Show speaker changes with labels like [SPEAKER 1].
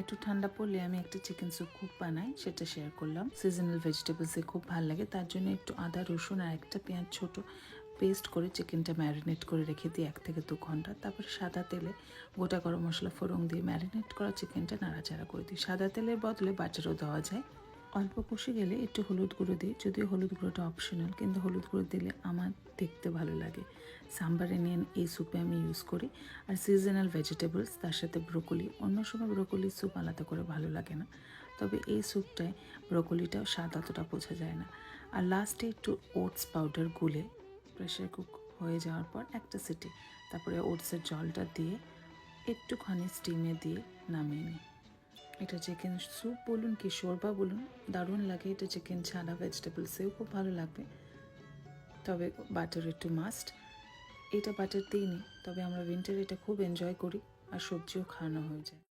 [SPEAKER 1] একটু ঠান্ডা পড়লে আমি একটা চিকেন স্যুপ খুব বানাই, সেটা শেয়ার করলাম। সিজনাল ভেজিটেবলসে খুব ভালো লাগে, তার জন্য একটু আদা, রসুন আর একটা পেঁয়াজ ছোট পেস্ট করে চিকেনটা ম্যারিনেট করে রেখে দিই এক থেকে দু ঘণ্টা। তারপরে সাদা তেলে গোটা গরম মশলা ফোড়ন দিয়ে ম্যারিনেট করা চিকেনটা নাড়াচাড়া করে দিই। সাদা তেলের বদলে বাটারও দেওয়া যায়। অল্প কষে গেলে একটু হলুদ গুঁড়ো দিই। যদিও হলুদ গুঁড়োটা অপশনাল কিন্তু হলুদ গুঁড়ো দিলে আমার দেখতে ভালো লাগে। সাম্বার ইন্ডিয়ান এই স্যুপে আমি ইউজ করি। আর সিজনাল ভেজিটেবলস তার সাথে ব্রোকলি অন্য সময় ব্রোকলির স্যুপ আলাদা করে ভালো লাগে না। তবে এই স্যুপটায় ব্রোকলিটাও স্বাদ অতটা বোঝা যায় না। আর লাস্টে একটু ওটস পাউডার গুলে প্রেশার কুক হয়ে যাওয়ার পর একটা সিটি, তারপরে ওটসের জলটা দিয়ে একটুখানি স্টিমে দিয়ে নামিয়ে নিই। এটা চিকেন স্যুপ বলুন কি শোরবা বলুন, দারুণ লাগে এটা চিকেন ছাড়া ভেজিটেবলসেও খুব ভালো লাগবে। তবে বাটার একটু মাস্ট এটা বাটার দিইনি, তবে আমরা উইন্টার এটা খুব এনজয় করি, আর সবজিও খাওয়ানো হয়ে যায়।